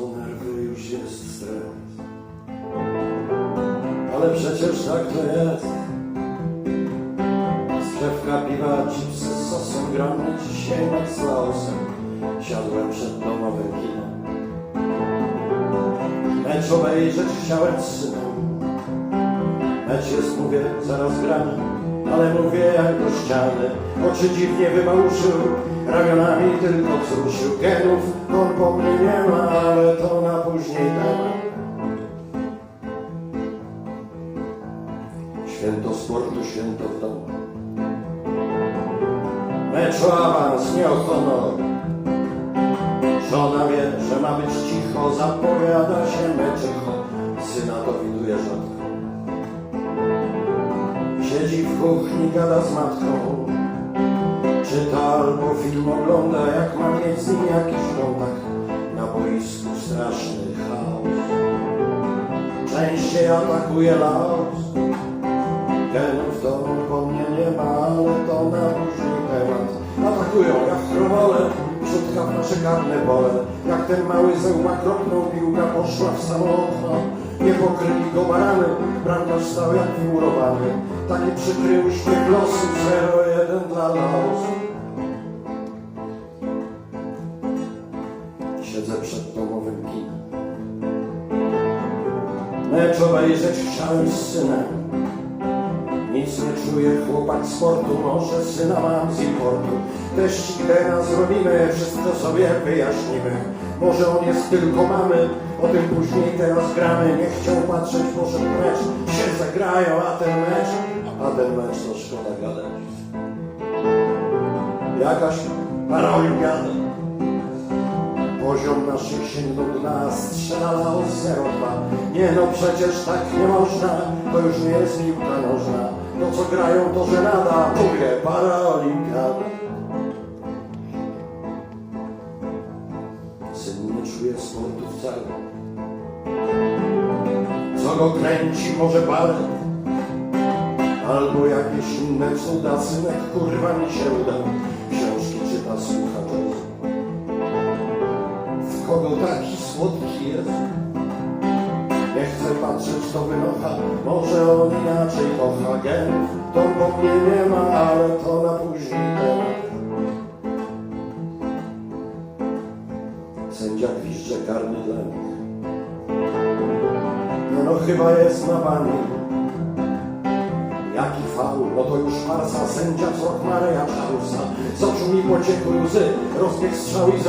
nerwy, już jest stres. Ale przecież tak to jest. Skrzewka piwa, chipsy z sosem, gramy dzisiaj mecz z Laosem. Siadłem przed domowym kinem. Mecz obejrzeć chciałem z synem. Mecz jest, mówię, zaraz gramy, ale mówię jak do ściany. Oczy dziwnie wymałuszył, ramionami tylko wzruszył. Genów on po mnie nie ma, ale to na później temat. Święto sportu, święto w domu. Mecz o awans, nie o honor. Żona wie, że ma być cicho, zapowiada się meczycho. Syna to widuje rzadko. Kuchni, gada z matką. Czyta albo film ogląda, jak ma mieć z nim jakiś kontakt. Na boisku straszny chaos. Częściej atakuje Laos. Genów to po mnie nie ma, ale to na później temat. Atakują jak chromole, wrzutka w nasze karne pole. Jak ten mały zełma kropnął, piłka poszła w samo okno. Nie pokryli go barany, bramkarz stał jak wymurowany. Taki przykry uśmiech losu, 0-1 dla Laosu. Siedzę przed domowym kinem. Mecz obejrzeć chciałem z synem. Nic nie czuje chłopak sportu, może syna mam z importu. Teścik teraz zrobimy, wszystko sobie wyjaśnimy. Może on jest tylko mamy, o tym później teraz gramy. Nie chciał patrzeć, poszedł mecz, się zagrają, a ten mecz, a ten mecz to szkoda gadać. Jakaś paraolimpiada. Poziom naszych sięgnął dna, strzelała o 0-2. Nie no, przecież tak nie można, to już nie jest piłka nożna. Co grają to żenada, mówię, paraolimpiada. Syn nie czuje sportu wcale. Co go kręci, może balet? Albo jakieś inne cuda, synek kurwa mi się uda. Książki czyta, słucha jazzu w kogo taki słodki jest. Nie chcę patrzeć, to wynocha, może on inaczej kocha genów. To po mnie nie ma, ale to na później temat. Sędzia gwizdże karny dla nich. No, no chyba jest na bani. Jaki faul, no to już farsa, sędzia wzrok Mareja Czarusa. Z oczu mi pociekły łzy, rozbieg strzał i 0-3.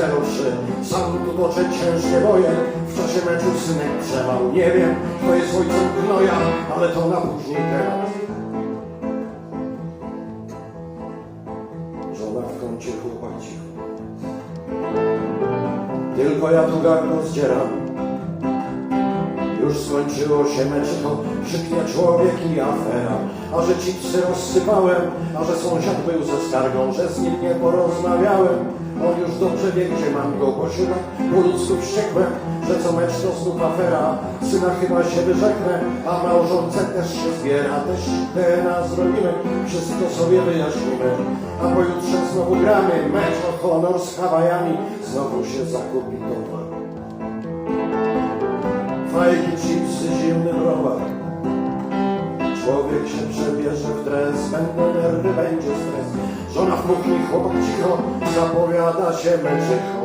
Sam tu toczę ciężkie boje, w czasie meczu synek przemał. Nie wiem, kto jest ojcem gnoja, ale to na później temat. Żona w kącie, chłopak cicho. Tylko ja tu gardło zdzieram. Już skończyło się meczycho, krzyknie człowiek i afera. A że chipsy rozsypałem, a że sąsiad był ze skargą, że z nim nie porozmawiałem. On już dobrze wie, gdzie mam go, bo się tak po ludzku wściekłem, że co mecz to znów afera. Syna chyba się wyrzeknę, a małżonce też się zbiera. Też DNA zrobimy, wszystko sobie wyjaśnimy. A pojutrze znowu gramy, mecz o honor z Hawajami. Znowu się zakupi towar. Fajki, chipsy, zimny browar. Człowiek się przebierze w dres, będą nerwy, będzie stres. Żona w kuchni, chłopak cicho, zapowiada się meczycho.